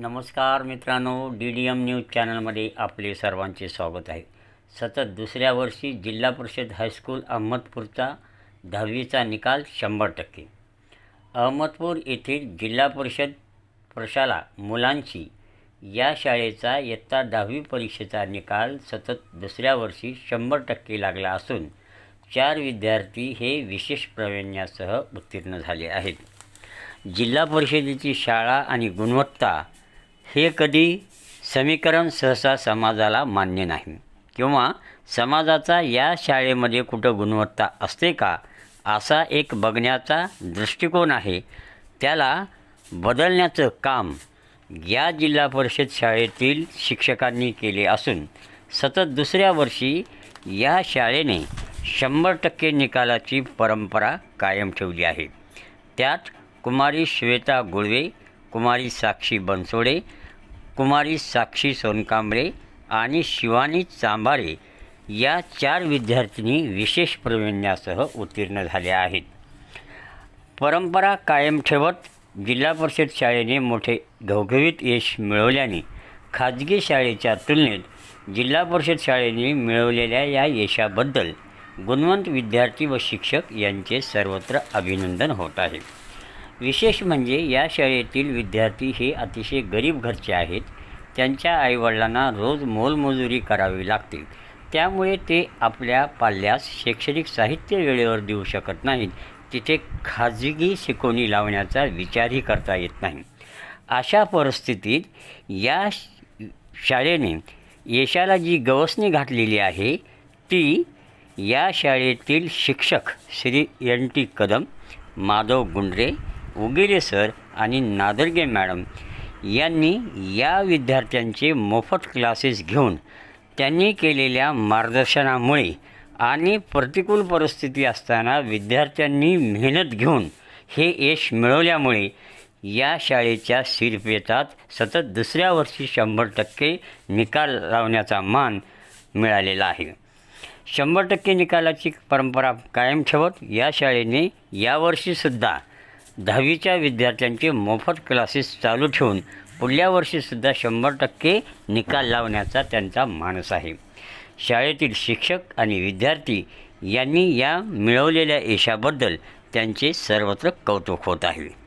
नमस्कार मित्रांनो D D M news चॅनलमध्ये आपले सर्वांचे स्वागत आहे. सतत दुसऱ्या वर्षी जिल्हा परिषद हायस्कूल अहमदपूरचा दहावीचा निकाल शंभर टक्के. अहमदपूर येथील जिल्हा परिषद प्रशाला मुलांची या शाळेचा इयत्ता दहावी परीक्षेचा निकाल सतत दुसऱ्या वर्षी शंभर टक्के लागला असून चार विद्यार्थी हे विशेष प्रवीण्यासह उत्तीर्ण झाले आहेत. जिल्हा परिषदेची शाळा आणि गुणवत्ता हे कधी समीकरण सहसा समाजाला मान्य नाही. किंवा समाजाचा या शाळेमध्ये कुठं गुणवत्ता असते का असा एक बघण्याचा दृष्टिकोन आहे. त्याला बदलण्याचं काम या जिल्हा परिषद शाळेतील शिक्षकांनी केले असून सतत दुसऱ्या वर्षी या शाळेने शंभर टक्के निकालाची परंपरा कायम ठेवली आहे. त्यात कुमारी श्वेता गुळवे कुमारी साक्षी बनसोडे कुमारी साक्षी सोनकांबळे आणि शिवानी चांभारे या चार विद्यार्थिनी विशेष प्रवीण्यासह उत्तीर्ण झाल्या आहेत. परंपरा कायम ठेवत जिल्हा परिषद शाळेने मोठे घवघवीत यश मिळवल्याने खाजगी शाळेच्या तुलनेत जिल्हा परिषद शाळेने मिळवलेल्या या यशाबद्दल गुणवंत विद्यार्थी व शिक्षक यांचे सर्वत्र अभिनंदन होत आहे. विशेष म्हणजे या शाळेतील विद्यार्थी हे अतिशय गरीब घरचे आहेत. त्यांच्या आईवडिलांना रोज मोलमजुरी करावी लागते. त्यामुळे ते आपल्या पाल्यास शैक्षणिक साहित्य वेळेवर देऊ शकत नाहीत. तिथे खाजगी शिकवणी लावण्याचा विचारही करता येत नाही. अशा परिस्थितीत या शाळेने यशाला जी गवसणी घातलेली आहे ती या शाळेतील शिक्षक Shri N T Kadam Madhav Gundare Ugire sir आणि नादर्गे मॅडम यांनी या विद्यार्थ्यांचे मोफत क्लासेस घेऊन त्यांनी केलेल्या मार्गदर्शनामुळे आणि प्रतिकूल परिस्थिती असताना विद्यार्थ्यांनी मेहनत घेऊन हे यश मिळवल्यामुळे या शाळेच्या शिरपेतात सतत दुसऱ्या वर्षी शंभर टक्के निकाल लावण्याचा मान मिळालेला आहे. शंभर टक्के निकालाची परंपरा कायम ठेवत या शाळेने यावर्षीसुद्धा दहावीच्या विद्यार्थ्यांचे मोफत क्लासेस चालू ठेवून पुढल्या वर्षीसुद्धा शंभर टक्के निकाल लावण्याचा त्यांचा मानस आहे. शाळेतील शिक्षक आणि विद्यार्थी यांनी या मिळवलेल्या यशाबद्दल त्यांचे सर्वत्र कौतुक होत आहे.